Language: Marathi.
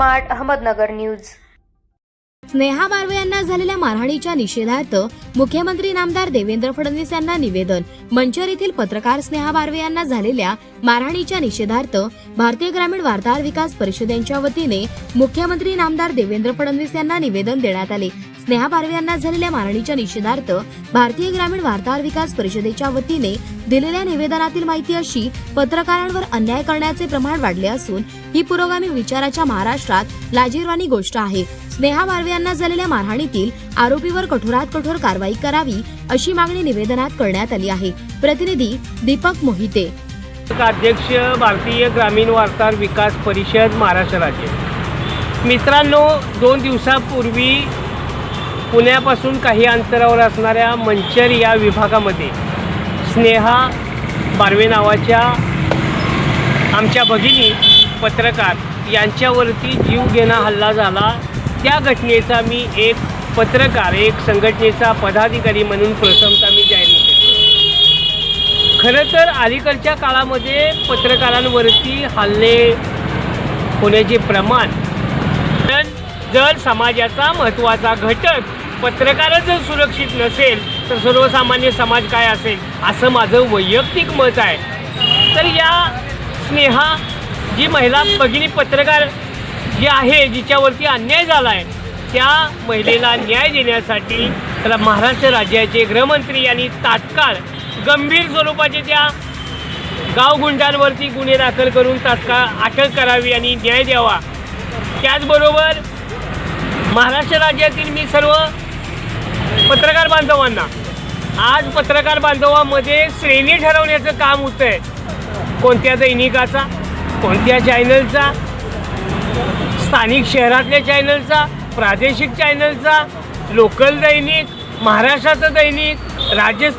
Smart Ahmednagar news. Sneha Barve यांना झालेल्या मारहाणीच्या निषेधार्थ मुख्यमंत्री नामदार देवेंद्र फडणवीस यांना निवेदन. मंचर येथील पत्रकार स्नेहा बारवे यांना झालेल्या मारहाणीच्या निषेधार्थ भारतीय ग्रामीण वार्ताहर विकास परिषद यांच्या वतीने मुख्यमंत्री नामदार देवेंद्र फडणवीस यांना निवेदन देण्यात आले. स्नेहा पारवे यांना झालेल्या मारहाणीच्या निषेधार्थ भारतीय ग्रामीण वार्ताहर विकास परिषदेच्या वतीने दिलेल्या निवेदनातील माहिती अशी पत्रकारांवर अन्याय करण्याचे प्रमाण वाढले असून ही पुरोगामी विचाराच्या महाराष्ट्रात लाजीरवाणी गोष्ट आहे. स्नेहा बारवे यांना झालेल्या मारहाणीतील आरोपीवर कठोरात कठोर कारवाई करावी अशी मागणी निवेदनात करण्यात आली आहे. प्रतिनिधी दीपक मोहिते. अध्यक्ष भारतीय ग्रामीण वार्ताहर विकास परिषद महाराष्ट्र राज्य. मित्रांनो दोन दिवसापूर्वी पुण्यापासून काही अंतरावर असणाऱ्या मंचर या विभागामध्ये स्नेहा बारवे नावाच्या आमच्या भगिनी पत्रकार यांच्यावरती जीव घेणा हल्ला झाला. त्या घटनेचा मी एक पत्रकार एक संघटनेचा पदाधिकारी म्हणून प्रथमता मी जाहीर केली. खरं तर अलीकडच्या काळामध्ये पत्रकारांवरती हल्ले होण्याचे प्रमाण जर समाजाचा महत्त्वाचा घटक पत्रकारच जर सुरक्षित नसेल तर सर्वसामान्य समाज काय असेल? असं माझं वैयक्तिक मत आहे. तर या स्नेहा जी महिला भगिनी पत्रकार जी आहे जिच्यावरती अन्याय झाला आहे त्या महिलेला न्याय देण्यासाठी त्याला महाराष्ट्र राज्याचे गृहमंत्री यांनी तात्काळ गंभीर स्वरूपाचे त्या गावगुंडांवरती गुन्हे दाखल करून तात्काळ अटक करावी आणि न्याय द्यावा. त्याचबरोबर महाराष्ट्र राज्यातील मी सर्व पत्रकार बांधवांना. आज पत्रकार बांधवामध्ये श्रेणी ठरवण्याचं काम होतं आहे कोणत्या दैनिकाचा कोणत्या चॅनलचा स्थानिक शहरातल्या चॅनलचा प्रादेशिक चॅनलचा लोकल दैनिक महाराष्ट्राचं दैनिक राज्य